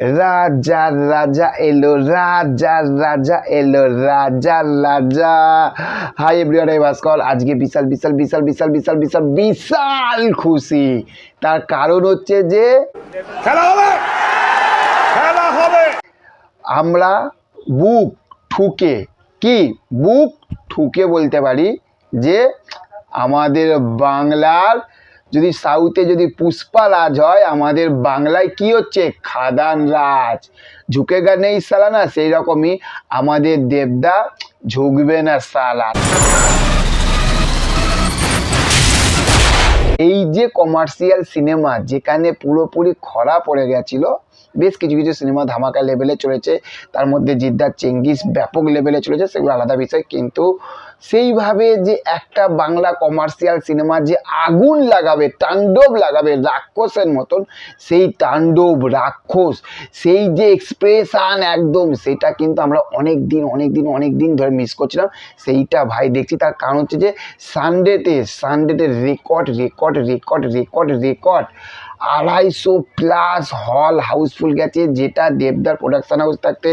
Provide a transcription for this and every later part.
রাজা রাজা এলো রাজা রাজা এলো রাজা রাজা হাই এভরিওয়ান এই ভাস্কর আজকে বিশাল বিশাল বিশাল বিশাল বিশাল বিশাল বিশাল খুশি। তার কারণ হচ্ছে যে খেলা হবে! খেলা হবে! আমরা বুক ঠুকে কি? বুক ঠুকে বলতে পারি যে আমাদের বাংলার যদি সাউথে যদি পুষ্পা রাজ হয়, আমাদের বাংলায় কি হচ্ছে? খাদান রাজ। ঝুঁকে গা নেই সালা না, সেই রকমই আমাদের দেবদা ঝুঁকবে না সালা এই যে কমার্শিয়াল সিনেমা যেখানে পুরোপুরি খরা পড়ে গেছিল, বেশ কিছু কিছু সিনেমা ধামাকা লেভেলে চলেছে। তার মধ্যে জিদ্দার চেঙ্গিস ব্যাপক লেভেলে চলেছে, সেগুলো আলাদা বিষয়। কিন্তু সেইভাবে যে একটা বাংলা কমার্শিয়াল সিনেমা যে আগুন লাগাবে, তাণ্ডব লাগাবে রাক্ষসের মতন, সেই তাণ্ডব রাক্ষস, সেই যে এক্সপ্রেশান একদম, সেটা কিন্তু আমরা অনেক দিন অনেক দিন অনেক দিন ধরে মিস করছিলাম। সেইটা ভাই দেখছি, তার কারণ হচ্ছে যে সানডেতে সানডেতে record record record record record আড়াইশো প্লাস হল হাউসফুল গেছে, যেটা দেবদার প্রোডাকশন হাউস থাকতে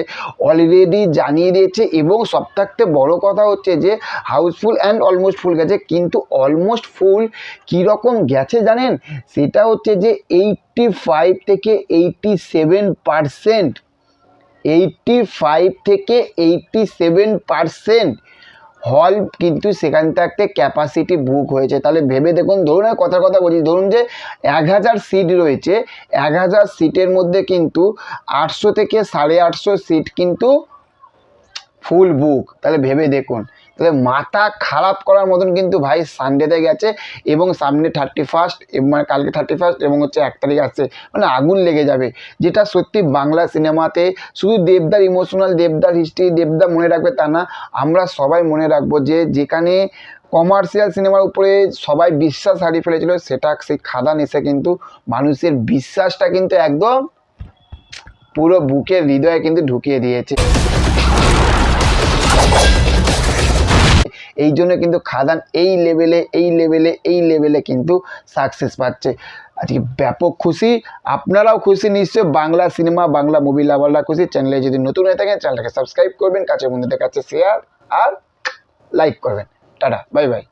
অলরেডি জানিয়ে দিয়েছে এবং সব থাকতে বড় কথা হচ্ছে যে হাউসফুল অ্যান্ড অলমোস্ট ফুল গেছে, কিন্তু অলমোস্ট ফুল কীরকম গেছে জানেন? সেটা হচ্ছে যে এইটটি ফাইভ থেকে eighty seven percent eighty five থেকে এইটটি সেভেন পারসেন্ট হল কিন্তু সেখান থেকে ক্যাপাসিটি বুক হয়েছে। তাহলে ভেবে দেখুন, ধরুন কথার কথা বলছি, ধরুন যে এক হাজার সিট রয়েছে, এক হাজার সিটের মধ্যে কিন্তু আটশো থেকে সাড়ে আটশো সিট কিন্তু ফুল বুক তাহলে ভেবে দেখুন। তাহলে মাথা খারাপ করার মতন কিন্তু ভাই সানডেতে গেছে এবং সামনে থার্টি ফার্স্ট মানে কালকে থার্টি ফার্স্ট এবং হচ্ছে এক তারিখ আসছে। মানে আগুন লেগে যাবে। যেটা সত্যি বাংলা সিনেমাতে শুধু দেবদার ইমোশনাল দেবদার হিস্ট্রি দেবদা মনে রাখবে তা না। আমরা সবাই মনে রাখব যে যেখানে কমার্শিয়াল সিনেমার উপরে সবাই বিশ্বাস হারিয়ে ফেলেছিল, সেটা সেই খাদান এসে কিন্তু মানুষের বিশ্বাসটা কিন্তু একদম পুরো বুকের হৃদয়ে কিন্তু ঢুকিয়ে দিয়েছে। এই জন্য কিন্তু খাদান এই লেভেলে এই লেভেলে এই লেভেলে কিন্তু সাকসেস পাচ্ছে। আজকে ব্যাপক খুশি, আপনারাও খুশি নিশ্চয় বাংলা সিনেমা বাংলা মুভি লাভাররা খুশি। চ্যানেলে যদি নতুন হয়ে থাকেন চ্যানেলটাকে সাবস্ক্রাইব করবেন কাছে বন্ধুদের কাছে শেয়ার আর লাইক করবেন। Tata bye bye